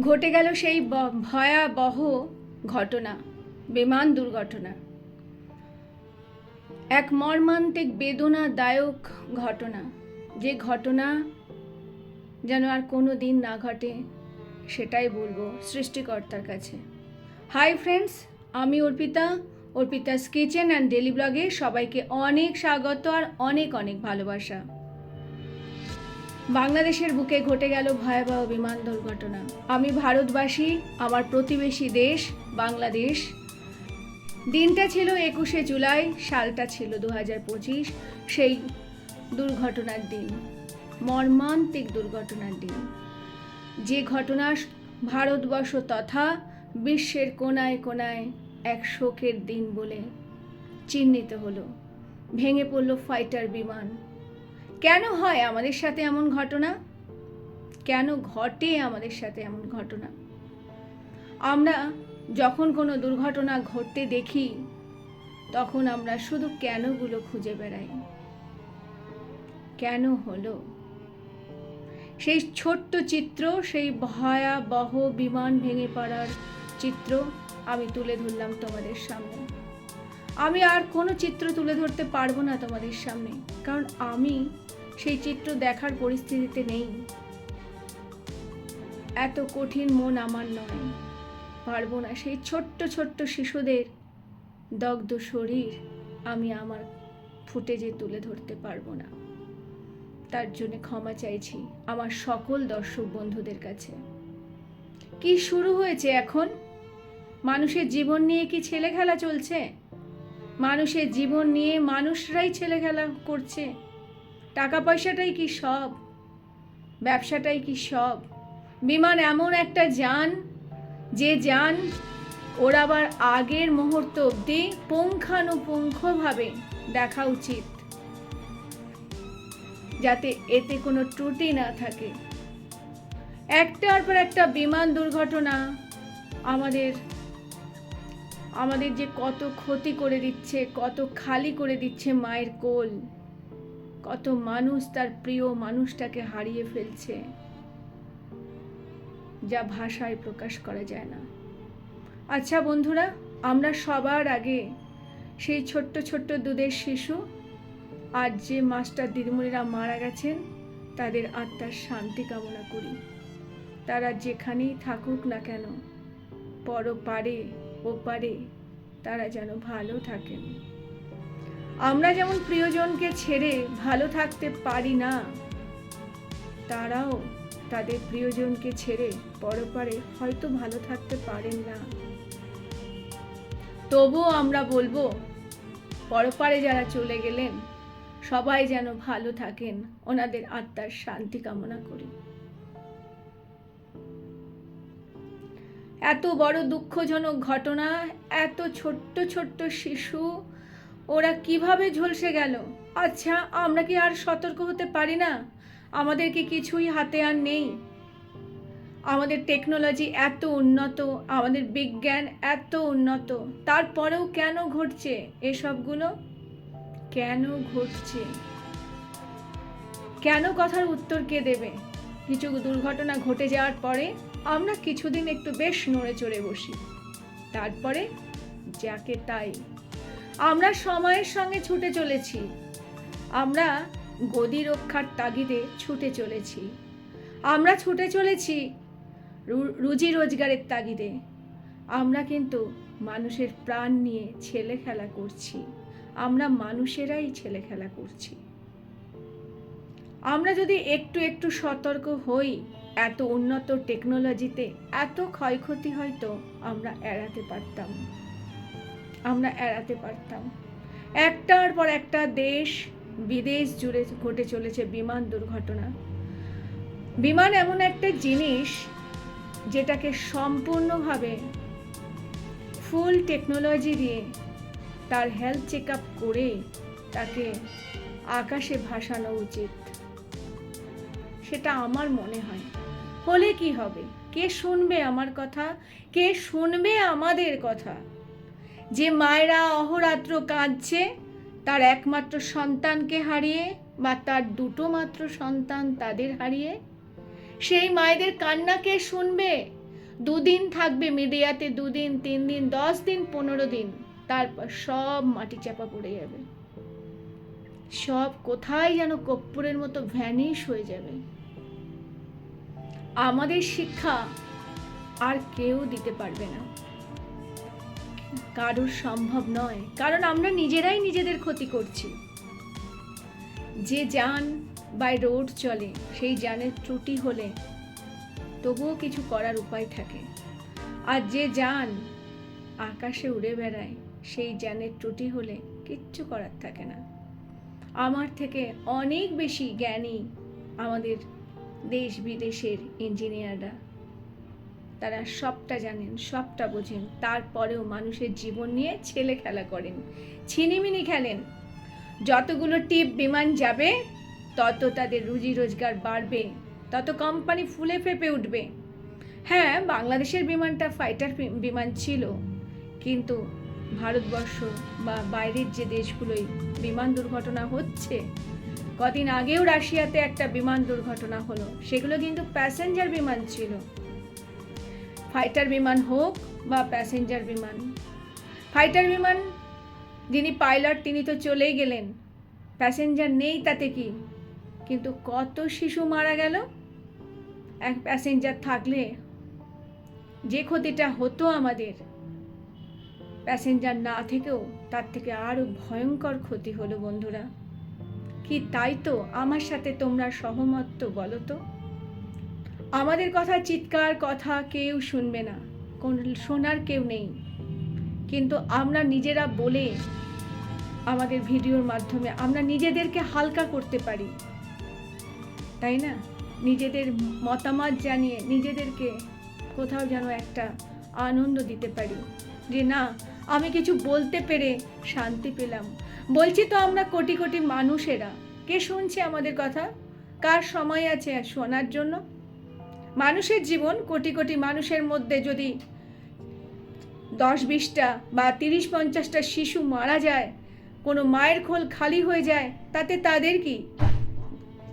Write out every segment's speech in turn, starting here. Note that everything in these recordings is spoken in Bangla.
ঘটে গেল সেই ভয়াবহ ঘটনা, বিমান দুর্ঘটনা। এক মর্মান্তিক, বেদনাদায়ক ঘটনা। যে ঘটনা যেন আর কোনো দিন না ঘটে, সেটাই বলব সৃষ্টিকর্তার কাছে। হাই ফ্রেন্ডস, আমি Arpita. Arpita's kitchen and daily ব্লগে সবাইকে অনেক স্বাগত আর অনেক অনেক ভালোবাসা। বাংলাদেশের বুকে ঘটে গেল ভয়াবহ বিমান দুর্ঘটনা। আমি ভারতবাসী, আমার প্রতিবেশী দেশ, বাংলাদেশ। দিনটা ছিল একুশে জুলাই, সালটা ছিল দু হাজার পঁচিশ, সেই দুর্ঘটনার দিন, মর্মান্তিক দুর্ঘটনার দিন। যে ঘটনা ভারতবর্ষ তথা বিশ্বের কোনায় কোনায় এক শোকের দিন বলে চিহ্নিত হলো। ভেঙে পড়ল ফাইটার বিমান। কেন হয় আমাদের সাথে এমন ঘটনা? কেন ঘটে আমাদের সাথে এমন ঘটনা? আমরা যখন কোনো দুর্ঘটনা ঘটতে দেখি, তখন আমরা শুধু কেনগুলো খুঁজে বেড়াই। কেন হলো? সেই ছোট্ট চিত্র, সেই ভয়াবহ বিমান ভেঙে পড়ার চিত্র আমি তুলে ধরলাম তোমাদের সামনে। আমি আর কোনো চিত্র তুলে ধরতে পারব না তোমাদের সামনে, কারণ আমি সেই চিত্র দেখার পরিস্থিতিতে নেই। এত কঠিন মন আমার নয়, পারব না সেই ছোট্ট ছোট্ট শিশুদের দগ্ধ শরীর আমি আমার ফুটেজে তুলে ধরতে পারব না। তার জন্য ক্ষমা চাইছি আমার সকল দর্শক বন্ধুদের কাছে। কি শুরু হয়েছে এখন? মানুষের জীবন নিয়ে কি ছেলে খেলা চলছে? মানুষের জীবন নিয়ে মানুষরাই ছেলে খেলা করছে। টাকা পয়সাটাই কি সব? ব্যবসাটাই কি সব? বিমান এমন একটা যান, যে যান ওর আবার আগের মুহূর্ত অবধি পুঙ্খানুপুঙ্খভাবে দেখা উচিত। যাতে এতে কোনো ত্রুটি না থাকে। একটার পর একটা বিমান দুর্ঘটনা আমাদের আমাদের যে কত ক্ষতি করে দিচ্ছে, কত খালি করে দিচ্ছে মায়ের কোল। কত মানুষ তার প্রিয় মানুষটাকে হারিয়ে ফেলছে, যা ভাষায় প্রকাশ করা যায় না। আচ্ছা বন্ধুরা, আমরা সবার আগে সেই ছোট্ট ছোট্ট দুধের শিশু আর যে মাস্টার দিদিমণিরা মারা গেছেন, তাদের আত্মার শান্তি কামনা করি। তারা যেখানেই থাকুক না কেন পর পারে ও পারে তারা যেন ভালো থাকেন। আমরা যেমন প্রিয়জনকে ছেড়ে ভালো থাকতে পারি না, তারাও তাদের প্রিয়জনকে ছেড়ে পরপারে হয়তো ভালো থাকতে পারেন না। তবুও আমরা বলব, পরপারে যারা চলে গেলেন, সবাই যেন ভালো থাকেন, ওনাদের আত্মার শান্তি কামনা করি। এত বড় দুঃখজনক ঘটনা, এত ছোট্ট ছোট্ট শিশু, ওরা কীভাবে ঝলসে গেল? আচ্ছা আমরা কি আর সতর্ক হতে পারি না? আমাদের কি কিছুই হাতে আর নেই? আমাদের টেকনোলজি এত উন্নত, আমাদের বিজ্ঞান এত উন্নত, তারপরেও কেন ঘটছে এসবগুলো? কেন ঘটছে? কেন কথার উত্তর কে দেবে? কিছু দুর্ঘটনা ঘটে যাওয়ার পরে আমরা কিছুদিন একটু বেশ নড়ে চড়ে বসি। তারপরে যাকে তাই। আমরা সময়ের সঙ্গে ছুটে চলেছি। আমরা গদি রক্ষার তাগিদে ছুটে চলেছি। আমরা ছুটে চলেছি রুজি রোজগারের তাগিদে। আমরা কিন্তু মানুষের প্রাণ নিয়ে ছেলে খেলা করছি। আমরা মানুষেরাই ছেলে খেলা করছি। আমরা যদি একটু একটু সতর্ক হই এত উন্নত টেকনোলজিতে এত ক্ষয়ক্ষতি হয়তো আমরা এড়াতে পারতাম। আমরা এড়াতে পারতাম। একটার পর একটা দেশ, বিদেশ জুড়ে ঘটে চলেছে বিমান দুর্ঘটনা। বিমান এমন একটা জিনিস যেটাকে সম্পূর্ণভাবে ফুল টেকনোলজি দিয়ে তার হেলথ চেক আপ করে তাকে আকাশে ভাসানো উচিত। সেটা আমার মনে হয়। হলে কি হবে? কে শুনবে আমার কথা? কে শুনবে আমাদের কথা? যে মায়েরা অহরাত্র কাঁদছে, তার একমাত্র সন্তানকে হারিয়ে বা তার দুটো মাত্র সন্তান তাদের হারিয়ে? সেই মায়েদের কান্না কে শুনবে? দুদিন থাকবে মিডিয়াতে দুদিন, তিন দিন, দশ দিন, পনেরো দিন, তারপর সব মাটি চাপা পড়ে যাবে। সব কোথায় যেন কপ্পুরের মতো ভ্যানিশ হয়ে যাবে। আমাদের শিক্ষা আর কেউ দিতে পারবে না। কারোর সম্ভব নয়। কারণ আমরা নিজেরাই নিজেদের ক্ষতি করছি। যে যান বাই রোড চলে, সেই যানের ত্রুটি হলে তবুও কিছু করার উপায় থাকে। আর যে যান আকাশে উড়ে বেড়ায়, সেই যানের ত্রুটি হলে কিচ্ছু করার থাকে না। আমার থেকে অনেক বেশি জ্ঞানী আমাদের দেশ বিদেশের ইঞ্জিনিয়াররা, তারা সবটা জানেন, সবটা বোঝেন। তারপরেও মানুষের জীবন নিয়ে ছেলে খেলা করেন, ছিনিমিনি খেলেন। যতগুলো টিপ বিমান যাবে, তত তাদের রুজি রোজগার বাড়বে, তত কোম্পানি ফুলে ফেপে উঠবে। হ্যাঁ বাংলাদেশের বিমানটা ফাইটার বিমান ছিল, কিন্তু ভারতবর্ষ বা বাইরের যে দেশগুলোই বিমান দুর্ঘটনা হচ্ছে কদিন আগেও রাশিয়াতে একটা বিমান দুর্ঘটনা হলো। সেগুলো কিন্তু প্যাসেঞ্জার বিমান ছিল। ফাইটার বিমান হোক বা প্যাসেঞ্জার বিমান। ফাইটার বিমান, যিনি পাইলট তিনি তো চলেই গেলেন। প্যাসেঞ্জার নেই তাতে কি? কিন্তু কত শিশু মারা গেল? এক প্যাসেঞ্জার থাকলে যে ক্ষতিটা হতো আমাদের প্যাসেঞ্জার না থেকেও তার থেকে আরও ভয়ঙ্কর ক্ষতি হলো বন্ধুরা। কি তাই তো আমার সাথে তোমরা সহমত তো বলো তো? আমাদের কথা চিৎকার, কথা কেউ শুনবে না। কোন শোনার কেউ নেই। কিন্তু আমরা নিজেরা বলে আমাদের ভিডিওর মাধ্যমে আমরা নিজেদেরকে হালকা করতে পারি। তাই না? নিজেদের মতামত জানিয়ে নিজেদেরকে কোথাও যেন একটা আনন্দ দিতে পারি। যে না, আমি কিছু বলতে পেরে শান্তি পেলাম। বলছি তো আমরা কোটি কোটি মানুষেরা, কে শুনছে আমাদের কথা? কার সময় আছে শোনার জন্য? মানুষের জীবন কোটি কোটি মানুষের মধ্যে যদি দশ বিশটা বা তিরিশ পঞ্চাশটা শিশু মারা যায়, কোনো মায়ের খোল খালি হয়ে যায়, তাতে তাদের কি?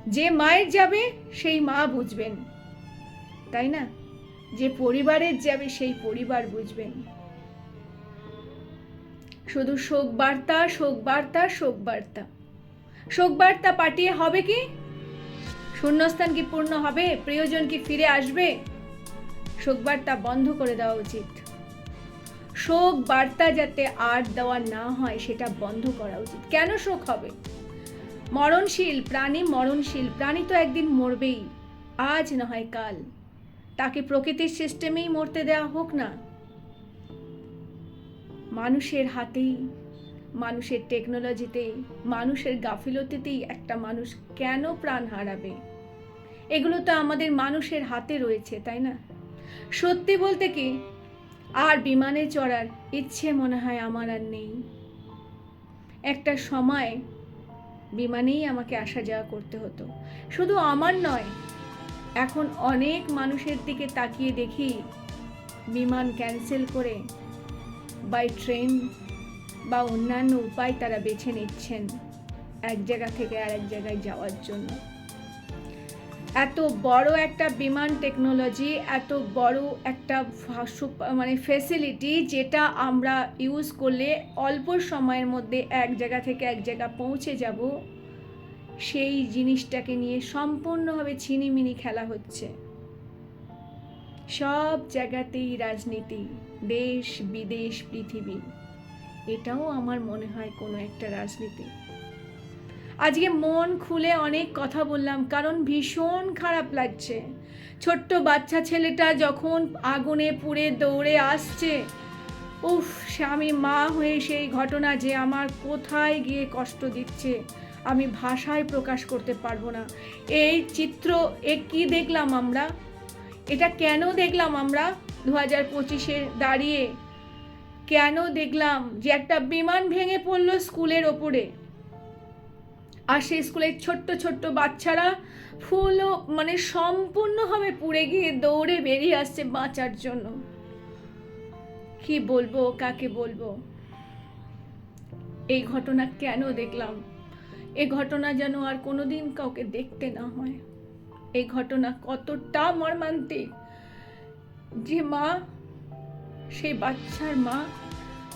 যে মায়ের যাবে, সেই মা বুঝবেন। তাই না? যে পরিবারের যাবে, সেই পরিবার বুঝবেন। শুধু শোক বার্তা শোক বার্তা শোক বার্তা শোক বার্তা পাঠিয়ে হবে কি? শূন্যস্থান কি পূর্ণ হবে? প্রিয়জন কি ফিরে আসবে? শোক বার্তা বন্ধ করে দেওয়া উচিত। শোক বার্তা যাতে আর দেওয়া না হয়, সেটা বন্ধ করা উচিত। কেন শোক হবে? মরণশীল প্রাণী মরণশীল প্রাণী তো একদিন মরবেই। আজ না হয় কাল। তাকে প্রকৃতির সিস্টেমেই মরতে দেওয়া হোক না। মানুষের হাতেই, মানুষের টেকনোলজিতেই মানুষের গাফিলতিতেই একটা মানুষ কেন প্রাণ হারাবে? এগুলো তো আমাদের মানুষের হাতে রয়েছে, তাই না? সত্যি বলতে কি, আর বিমানে চড়ার ইচ্ছে মনে হয় আমার আর নেই। একটা সময় বিমানেই আমাকে আসা যাওয়া করতে হতো। শুধু আমার নয়, এখন অনেক মানুষের দিকে তাকিয়ে দেখি বিমান ক্যান্সেল করে বাই ট্রেন বা অন্যান্য উপায় তারা বেছে নিচ্ছেন এক জায়গা থেকে আরেক জায়গায় যাওয়ার জন্য। এত বড় একটা বিমান টেকনোলজি এত বড় একটা মানে ফেসিলিটি যেটা আমরা ইউজ করলে অল্প সময়ের মধ্যে এক জায়গা থেকে এক জায়গা পৌঁছে যাব, সেই জিনিসটাকে নিয়ে সম্পূর্ণভাবে ছিনিমিনি খেলা হচ্ছে। সব জায়গাতেই রাজনীতি, দেশ, বিদেশ, পৃথিবী। এটাও আমার মনে হয় কোনো একটা রাজনীতি। আজকে মন খুলে অনেক কথা বললাম, কারণ ভীষণ খারাপ লাগছে। ছোট্ট বাচ্চা ছেলেটা যখন আগুনে পুড়ে দৌড়ে আসছে, উফ আমি মা হয়ে সেই ঘটনা যে আমার কোথায় গিয়ে কষ্ট দিচ্ছে, আমি ভাষায় প্রকাশ করতে পারব না। এই চিত্র এ কী দেখলাম আমরা? এটা কেন দেখলাম আমরা দু হাজার পঁচিশে দাঁড়িয়ে? কেন দেখলাম যে একটা বিমান ভেঙে পড়ল স্কুলের ওপরে? আর সেই স্কুলের ছোট্ট ছোট্ট বাচ্চারা ফুল মানে সম্পূর্ণভাবে পুড়ে গিয়ে দৌড়ে বেরিয়ে আসছে বাঁচার জন্য। কি বলব, কাকে বলব? এই ঘটনা কেন দেখলাম? এই ঘটনা যেন আর কোনোদিন কাউকে দেখতে না হয়। এই ঘটনা কতটা মর্মান্তিক যে মা, সেই বাচ্চার মা,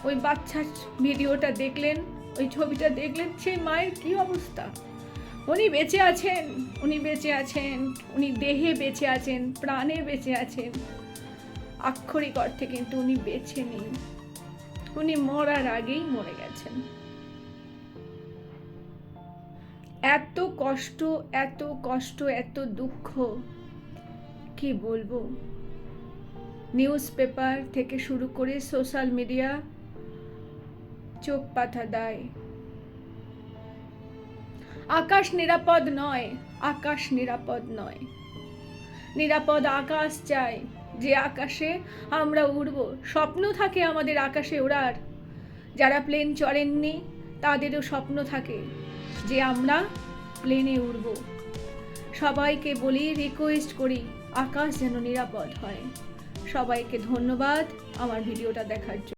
ওই বাচ্চার ভিডিওটা দেখলেন, ওই ছবিটা দেখলেন, সেই মায়ের কি অবস্থা? উনি বেঁচে আছেন, উনি বেঁচে আছেন, উনি দেহে বেঁচে আছেন, প্রাণে বেঁচে আছেন। আক্ষরিক অর্থে কিন্তু উনি বেঁচে নেই উনি মরার আগেই মরে গেছেন। এত কষ্ট এত কষ্ট, এত দুঃখ, কি বলব? নিউজ পেপার থেকে শুরু করে সোশ্যাল মিডিয়া চোখ পাতা দেয়। আকাশ নিরাপদ নয়, আকাশ নিরাপদ নয়। নিরাপদ আকাশ চাই, যে আকাশে আমরা উড়ব। স্বপ্ন থাকে আমাদের আকাশে ওড়ার যারা প্লেন চড়েননি, তাদেরও স্বপ্ন থাকে। যে আমরা প্লেনে উড়ব। সবাইকে বলি রিকোয়েস্ট করি, আকাশ যেন নিরাপদ হয়। সবাইকে ধন্যবাদ আমার ভিডিওটা দেখার জন্য।